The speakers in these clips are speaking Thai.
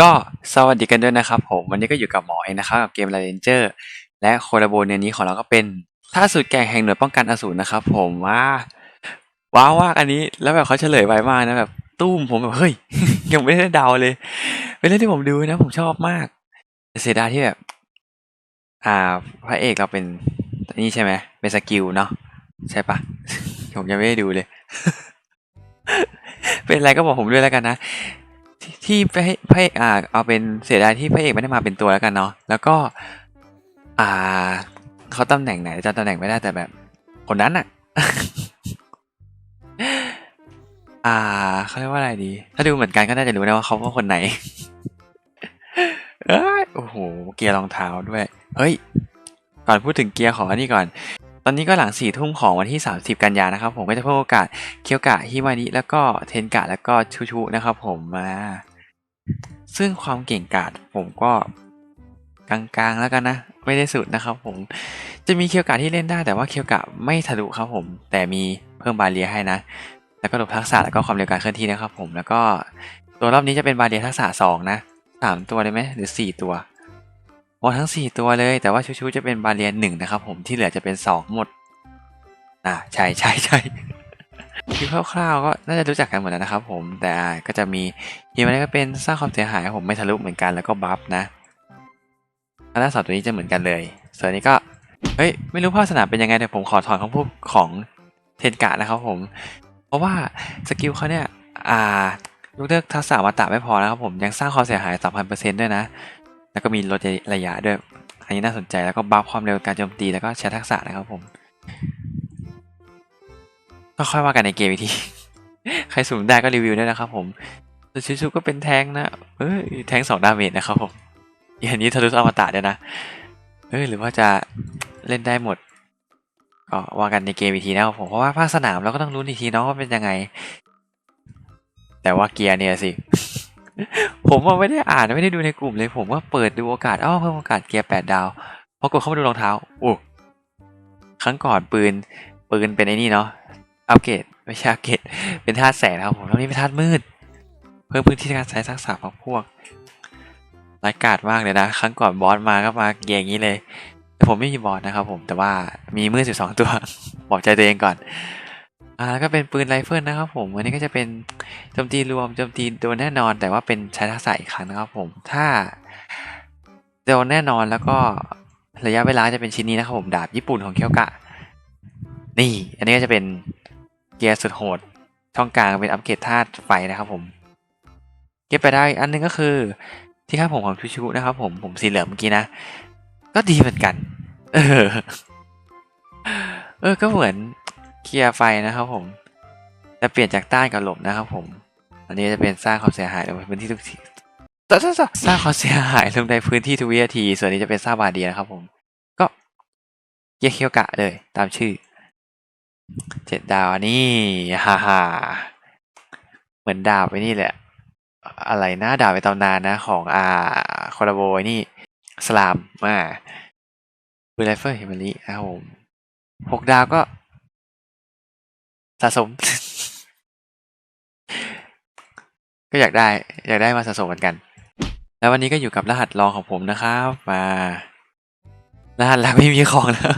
ก็สวัสดีกันด้วยนะครับผมวันนี้ก็อยู่กับหมอเองนะครับกับเกม r รนเจอร์และโคลาโบเนนี้ของเราก็เป็นท่าสุดแก่งแห่งหน่วยป้องกันอสูรนะครับผมว้าว้าวมาอันนี้แล้วแบบเขาเฉลยไวมากนะแบบตุ้มผมแบบเฮ้ยยังไม่ได้เดาเลยเป็นเรื่องที่ผมดูนะ ผมชอบมากเสียดายที่แบบอ่าพระเอกเราเป็นนี่ใช่ไหมเป็นสกิลเนาะใช่ปะผมยังไม่ได้ดูเลย เป็นอะไรก็บอกผมด้วยแล้วกันนะ ที่พระเอกพระเอกอ่าเอาเป็นเสียดายที่พระเอกไม่ได้มาเป็นตัวแล้วกันเนาะแล้วก็ อ่าเขาตำแหน่งไหนจำตำแหน่งไม่ได้แต่แบบ คนนั้นอะอ่าเขาเรียกว่าอะไรดี ถ้าดูเหมือนกันก็น่าจะรู้นะว่าเขาว่าคนไหนเอ้ยโอ้โห เกียร์รองเท้าด้วย เฮ้ย ก่อนพูดถึงเกียร์ขออันนี้ก่อน ตอนนี้ก็หลังสี่ทุ่มของวันที่ 30 กันยานะครับ ผมก็จะเพิ่มโอกาสเคียวกะฮิมานิแล้วก็เทนกะแล้วก็ชูชูนะครับ ผมมาซึ่งความเก่งกาจผมก็กลางๆแล้วกันนะ ไม่ได้สุดนะครับ ผมจะมีเคียวกะที่เล่นได้ แต่ว่าเคียวกะไม่ทะลุครับผม แต่มีเพิ่มบาเรียให้นะ แล้วก็หลบทักษะแล้วก็ความเร็วการเคลื่อนที่นะครับ ผมแล้วก็ตัวรอบนี้จะเป็นบาเรียทักษะสองนะสามตัวได้ไหมหรือสี่ตัว โอ้ทั้งสี่ตัวเลย แต่ว่าชูชูจะเป็นบาเรียหนึ่งนะครับผมที่เหลือจะเป็นสองหมด อ่าใช่ใช่ใช่คือคร่าวๆก็น่าจะรู้จักกันหมดแล้วนะครับผมแต่ก็จะมีทีมอะไรก็เป็นสร้างความเสียหายผมไม่ทะลุเหมือนกันแล้วก็บัฟนะอันนั้นสองตัวนี้จะเหมือนกันเลย ส่วนนี้ก็เฮ้ยไม่รู้ภาคสนามเป็นยังไงแต่ผมขอถอนคำพูดของเทนกะนะครับผม เพราะว่าสกิลเขาเนี่ยอ่ายกเลิกทักษะมาตะไม่พอนะครับผมยังสร้างความเสียหาย3,000%ด้วยนะ แล้วก็มีลดระยะด้วย อันนี้น่าสนใจแล้วก็บัฟความเร็วการโจมตีแล้วก็ใช้ทักษะนะครับผมก็ค่อยว่ากันในเกมอีกที ใครสุ่มได้ก็รีวิวได้นะครับผมแต่ชิชูก็เป็นแทงนะเอ้ยแทงสองดาเมจนะครับผมอย่างนี้ทะลุอมตะด้วยนะเอ้ยหรือว่าจะเล่นได้หมดก็ว่ากันในเกมอีกทีนะครับผมเพราะว่าภาคสนามเราก็ต้องรู้อีกทีเนาะว่าเป็นยังไง แต่ว่าเกียร์เนี่ยสิ ผมว่าไม่ได้อ่านไม่ได้ดูในกลุ่มเลย ผมว่าเปิดดูโอกาสอ้อเพิ่มโอกาสเกียร์แปดดาวพอกดเข้ามาดูรองเท้าโอ้ครั้งก่อนปืนปืนเป็นไอ้นี่เนาะอัปเกรดไม่ใช่อัปเกรดเป็นธาตุแสงนะครับผมตรงนี้เป็นธาตุมืด เพิ่มพื้นที่ในการใช้ทักษะขอพวกรายกาดมากเลยนะ ครั้งก่อนบอสมาก็มาเกียร์อย่างนี้เลยแต่ผมไม่มีบอสนะครับผมแต่ว่ามีมืดสิบสองตัวบอกใจตัวเองก่อน อ่าแล้วก็เป็นปืนไรเฟิลนะครับผมอันนี้ก็จะเป็นโจมตีรวมโจมตีโดนแน่นอน แต่ว่าเป็นใช้ทักษะอีกครั้งนะครับผมถ้าโดนแน่นอนแล้วก็ระยะเวลาจะเป็นชิ้นนี้นะครับผมดาบญี่ปุ่นของเคียวกะ นี่ อันนี้ก็จะเป็นเกียร์สุดโหด ช่องกลางเป็นอัปเกรดธาตุไฟนะครับผม เก็บไปได้อันนึงก็คือที่ข้างผมของชูชูนะครับผมผมสีเหลืองเมื่อกี้นะ ก็ดีเหมือนกัน เออ เออก็เหมือน เคลียร์ไฟนะครับผมแต่เปลี่ยนจากต้านกับหลบนะครับผม อันนี้จะเป็นสร้างความเสียหายลงในพื้นที่ทุกทีสร้างความเสียหายลงในพื้นที่ทุกวินาที ส่วนนี้จะเป็นสร้างบาเดียนะครับผม ก็เกียเคียวกะเลยตามชื่อ เจ็ดดาวนี่ฮ่าฮ่าเหมือนดาบไว้นี่แหละ อะไรนะดาบไปตำนานนะของอ่าคอร์โบนี่สลามมาบูไลเฟอร์เฮมิลี่นะครับผมหกดาวก็ สะสม ก็อยากได้ อยากได้มาสะสมเหมือนกัน แล้ววันนี้ก็อยู่กับรหัสรองของผมนะครับมารหัสหลักไม่มีของแล้ว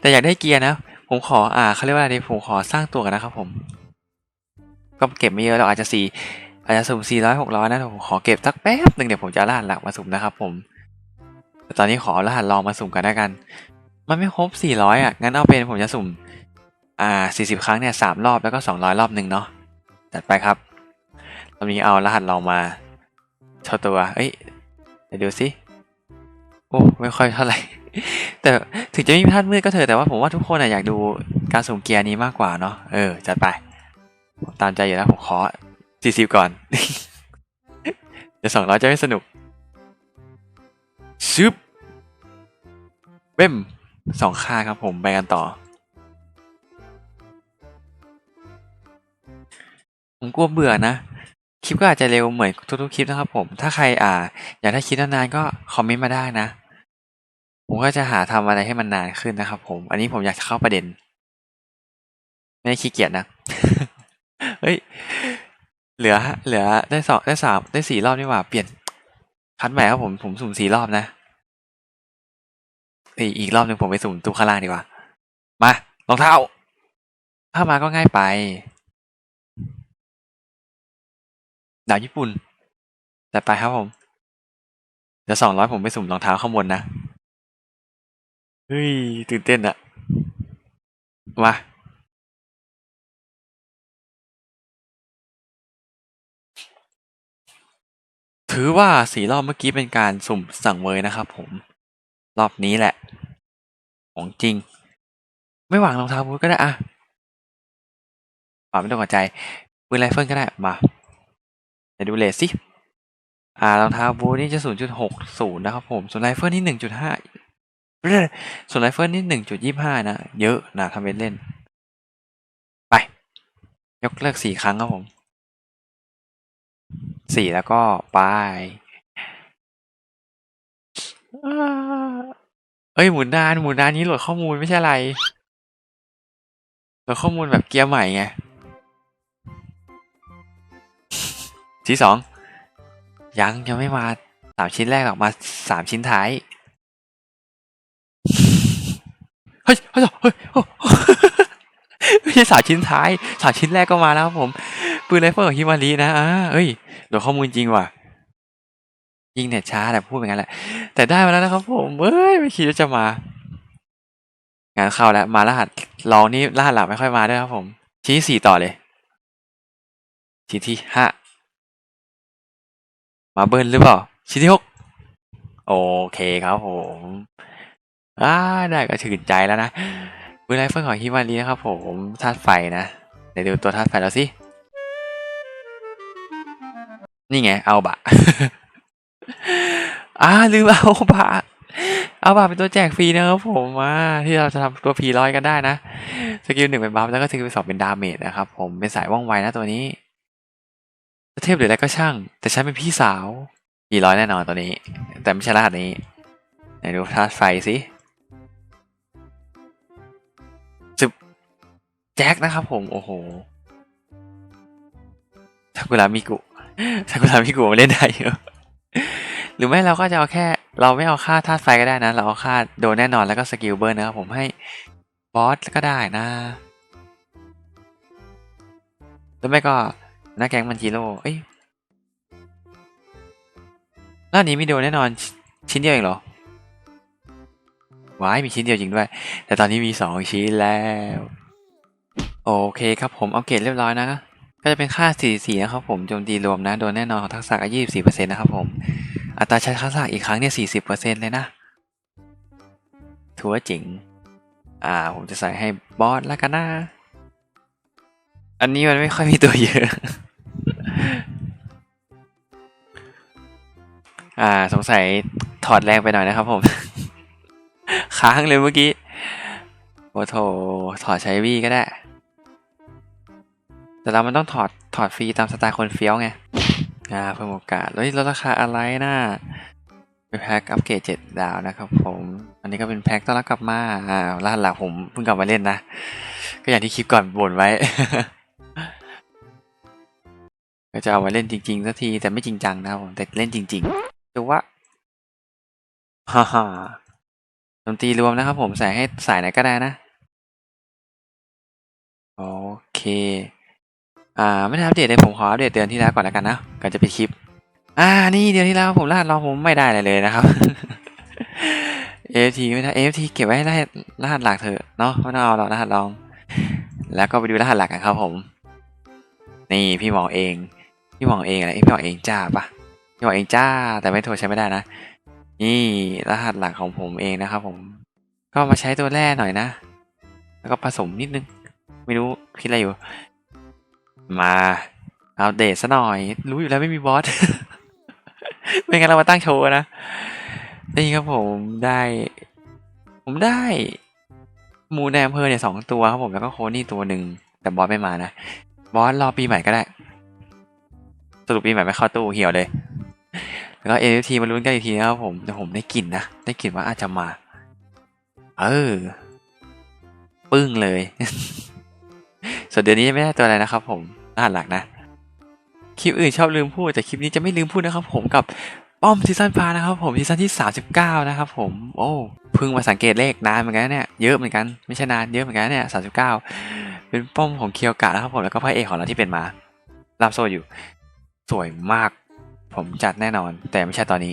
แต่อยากได้เกียร์นะ ผมขออ่าเขาเรียกว่าอะไรดีผมขอสร้างตัวกันนะครับผม ก็เก็บไม่เยอะเราอาจจะสี่อาจจะสุ่มสี่ร้อยหกร้อยนะผมขอเก็บสักแป๊บหนึ่งเดี๋ยวผมจะเอารหัสหลักมาสุ่มนะครับผมแต่ตอนนี้ขอรหัสรองมาสุ่มกันแล้วกัน มันไม่ครบสี่ร้อยอะงั้นเอาเป็นผมจะสุ่ม อ่าสี่สิบครั้งเนี่ยสามรอบแล้วก็สองร้อยรอบหนึ่งเนาะจัดไปครับตอนนี้เอารหัสลองมาโชว์ตัวเอ้ยเดี๋ยวดูสิโอ้ไม่ค่อยเท่าไหร่ แต่ถึงจะไม่มีพลาดมืดก็เถอะแต่ว่าผมว่าทุกคนอะอยากดูการสุ่มเกียร์นี้มากกว่าเนาะเออจัดไปผมตามใจอยู่แล้วผมขอสี่สิบก่อนเดี๋ยวสองร้อยจะไม่สนุกซึบเบ้มสองค่าครับผมไปกันต่อ ผมกลัวเบื่อนะ คลิปก็อาจจะเร็วเหมือนทุกๆคลิปนะครับผม ถ้าใครอ่า อยากได้คลิปนานๆก็คอมเมนต์มาได้นะ ผมก็จะหาทำอะไรให้มันนานขึ้นนะครับผม อันนี้ผมอยากจะเข้าประเด็น ไม่ได้ขี้เกียจนะ เฮ้ย เหลือ เหลือได้สองได้สามได้สี่รอบนี่หว่า เปลี่ยน คัดใหม่ครับผม ผมสุ่มสี่รอบนะอีกอีกรอบหนึ่งผมไปสุ่มตู้ข้างล่างดีกว่า มา รองเท้า ถ้ามาก็ง่ายไป ดาวญี่ปุ่นแต่ไปครับผม เดี๋ยวสองร้อยผมไปสุ่มรองเท้าข้างบนนะ เฮ้ย ตื่นเต้นอะมาถือว่าสี่รอบเมื่อกี้เป็นการสุ่มสั่งเวยนะครับผม รอบนี้แหละ ของจริง ไม่หวังรองเท้าบูทก็ได้อะป่าไม่ต้องกดใจปืนไรเฟิลก็ได้มา ดี๋ยวดูเลสสิ อ่ารองเท้าบูทนี่จะศูนย์จุดหกศูนะครับผม ส่วนไรเฟิลนี่หนึ่งจุดห้าส่วนไรเฟิลนี่หนึ่งจุดยี่ห้านะ เยอะนะทำเป็นเล่น ไป ยกเลิกสี่ครั้งครับผมสี่แล้วก็ไปเอ้ยหมุนนานหมุนนานนี้โหลดข้อมูลไม่ใช่อะไรโหลดข้อมูลแบบเกียร์ใหม่ไง ที่สองยังยังไม่มาสามชิ้นแรกหรอกมาสามชิ้นท้ายเฮ้ยเฮ้ยเฮ้ยโอ้โหไม่ใช่สามชิ้นท้ายสามชิ้นแรกก็มาแล้วครับผมปืนไรเฟิลของฮิมารีนะอ่าเอ้ยโหลดข้อมูลจริงว่ะยิงเน็ตช้าแต่พูดเป็นงั้นแหละแต่ได้มาแล้วนะครับผมเอ้ยไม่คิดว่าจะมา งานเข้าแล้วมารหัสลองนี่รหัสหลักไม่ค่อยมาด้วยครับผมชี้ที่สี่ต่อเลยชี้นที่ห้า มาเบิลหรือเปล่าชี้ที่หกโอเคครับผมอ่าได้ก็ชื่นใจแล้วนะปืนไรเฟิลของฮิมารีนะครับผมธาตุไฟนะเดี๋ยวดูตัวธาตุไฟแล้วสิ นี่ไง เอาบะอ่าลืมเอาบะเอาบะเป็นตัวแจกฟรีนะครับผมอ่าที่เราจะทำตัวพีร้อยกันได้นะ สกิลหนึ่งเป็นบัฟแล้วก็สกิลสองเป็นดาเมจนะครับผมเป็นสายว่องไวนะตัวนี้ เทพหรืออะไรก็ช่าง แต่ฉันเป็นพี่สาวพีร้อยแน่นอนตัวนี้ แต่ไม่ใช่รหัสนี้ไหนดูธาตุไฟสิสิบแจ็คนะครับผม โอ้โหทากุระมิกุซากุระมิกุเล่นได้เยอะหรือไม่เราก็จะเอาแค่ เราไม่เอาค่าธาตุไฟก็ได้นะ เราเอาค่าโดนแน่นอนแล้วก็สกิลเบิร์นนะครับผมให้บอสก็ได้นะหรือไม่ก็ หน้าแก๊งมันจิโร่เอ้ยหน้านี้มีโดนแน่นอนชชิ้นเดียวเองเหรอว้ายมีชิ้นเดียวจริงด้วย แต่ตอนนี้มีสองชิ้นแล้ว โอเคครับผมเอาเกรดเรียบร้อยนะ ก็จะเป็นค่า 44 นะครับผมโจมตีรวมนะ โดนแน่นอนของทักษะก็24%นะครับผม อัตราใช้ทักษะอีกครั้งเนี่ย 40%เลยนะถือว่าเจ๋งอ่า ผมจะใส่ให้บอสแล้วกันนะ อันนี้มันไม่ค่อยมีตัวเยอะ อ่า สงสัยถอดแรงไปหน่อยนะครับผม ค้างเลยเมื่อกี้โอ้โถถอดใช้วีก็ได้ แต่เรามันต้องถอดถอดฟรีตามสไตล์คนเฟี้ยวไง อ่า เพิ่มโอกาสเฮ้ยลดราคาอะไรนะเป็นแพ็คอัปเกรดเจ็ดดาวนะครับผม อันนี้ก็เป็นแพ็คต้อนรับกลับมา อ่ารหัสหลักผมเพิ่งกลับมาเล่นนะ ก็อย่างที่คลิปก่อนบ่นไว้ ก็จะเอามาเล่นจริงๆสักทีแต่ไม่จริงจังนะครับผมแต่เล่นจริงๆดูว่าฮ่าฮ่าดนตรีรวมนะครับผมใส่ให้สายไหนก็ได้นะ โอเค อ่า ไม่ได้อัปเดตเลยผมขออัปเดตเดือนที่แล้วก่อนแล้วกันนะก่อนจะไปดคลิป อ่า นี่เดือนที่แล้วผมรหัสรองผมไม่ได้อะไรเลยนะครับ AFT ไม่ได้ AFT เก็บไว้ให้รหัสรหัสหลักเถอะเนาะไม่ต้องเอาหรอกรหัสรอง แล้วก็ไปดูรหัสหลักกันครับผม นี่พี่หมอเอง พี่หมอเองอะไรพี่หมอเองจ้าปะพี่หมอเองจ้า แต่ไม่โทรใช้ไม่ได้นะ นี่รหัสหลักของผมเองนะครับผมก็มาใช้ตัวแรกหน่อยนะ แล้วก็ผสมนิดนึง ไม่รู้คิดอะไรอยู่ มาอัปเดตซะหน่อย รู้อยู่แล้วไม่มีบอส ไม่งั้นเรามาตั้งโชว์นะ นี่ครับผมได้ ผมได้มูแนมเพอเนี่ยสองตัวครับผมแล้วก็โคนี่ตัวหนึ่งแต่บอสไม่มานะ บอสรอปีใหม่ก็ได้ สรุปปีใหม่ไม่เข้าตู้เหี่ยวเลย แล้วก็เอฟทีมาลุ้นกันอีกทีนะครับผมแต่ผมได้กลิ่นนะ ได้กลิ่นว่าอาจจะมา เออ ปึ้งเลย ส่วนเดือนนี้ไม่ได้ตัวอะไรนะครับผมรหัสหลักนะ คลิปอื่นชอบลืมพูด แต่คลิปนี้จะไม่ลืมพูดนะครับผมกับป้อมซีซันพานะครับผมซีซันที่ 39 นะครับผมโอ้เพิ่งมาสังเกตเลขนานเหมือนกันเนี่ยเยอะเหมือนกันไม่ใช่นานเยอะเหมือนกันเนี่ย39 เป็นป้อมของเคียวกะนะครับผมแล้วก็พระเอกของเราที่เป็นมาลาบโซอยู่ สวยมาก ผมจัดแน่นอน แต่ไม่ใช่ตอนนี้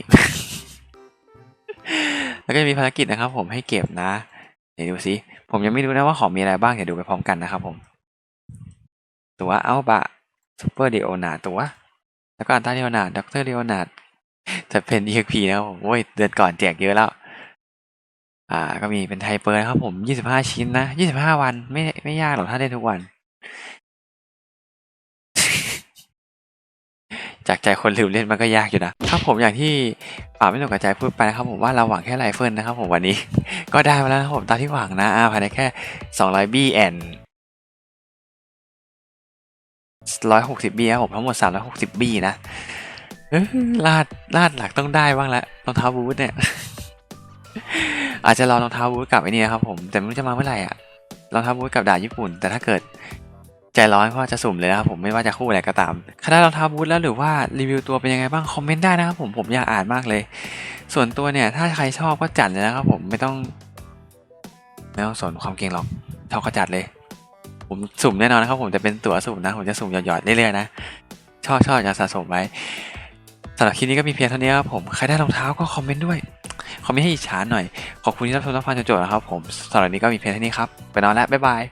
แล้วก็จะมีภารกิจนะครับ ผมให้เก็บนะ เดี๋ยวดูสิผมยังไม่รู้นะว่าของมีอะไรบ้างเดี๋ยวดูไปพร้อมกันนะครับผม ตัวอัลบะซูเปอร์เดโอนาตัว แล้วก็อันต้าเดโอนาด็อกเตอร์เดโอนาจะเป็น EXP นะครับผมโอ้ยเดือนก่อนแจกเยอะแล้วอ่าก็มีเป็นไทเปอร์นะครับผม 25 ชิ้นนะ 25 วันไม่ไม่ยากหรอกถ้าได้ทุกวัน จากใจคนลืมเล่นมันก็ยากอยู่นะครับผมอย่างที่ป่าไม่หนกกระจายพูดไปนะครับผมว่าเราหวังแค่ไรเฟิลนะครับผมวันนี้ ก็ได้มาแล้วนะครับผมตามที่หวังนะอาภายในแค่ 200 B แอน160 B ครับผมทั้งหมด 360 B นะเออลาดลาดหลักต้องได้บ้างละรองเท้าบูทเนี่ย อาจจะรอรองเท้าบูทกับไอ้นี่นะครับผมแต่ไม่รู้จะมาเมื่อไหร่อะรองเท้าบูทกับดาบญี่ปุ่น แต่ถ้าเกิด ใจร้อนก็จะสุ่มเลยนะครับผมไม่ว่าจะคู่อะไรก็ตามคณะรองเท้าบูทแล้วหรือว่ารีวิวตัวเป็นยังไงบ้างคอมเมนต์ได้นะครับผมผมอยากอ่านมากเลย ส่วนตัวเนี่ยถ้าใครชอบก็จัดเลยนะครับผมไม่ต้องไม่ต้องสนความเก่งหรอกชอบก็จัดเลย ผมสุ่มแน่นอนนะครับผมจะเป็นตั๋วสุ่มนะ ผมจะสุ่มหยอดๆเรื่อยๆนะชอบชอบอยากสะสมไว้สำหรับคลิปนี้ก็มีเพียงเท่านี้ครับผมใครได้รองเท้าก็คอมเมนต์ด้วยคอมเมนต์ให้อิจฉาหน่อย ขอบคุณที่รับชมรับฟังจนจบนะครับผมสำหรับนี้ก็มีเพียงเท่านี้ครับ ไปนอนแล้ว บ๊ายบาย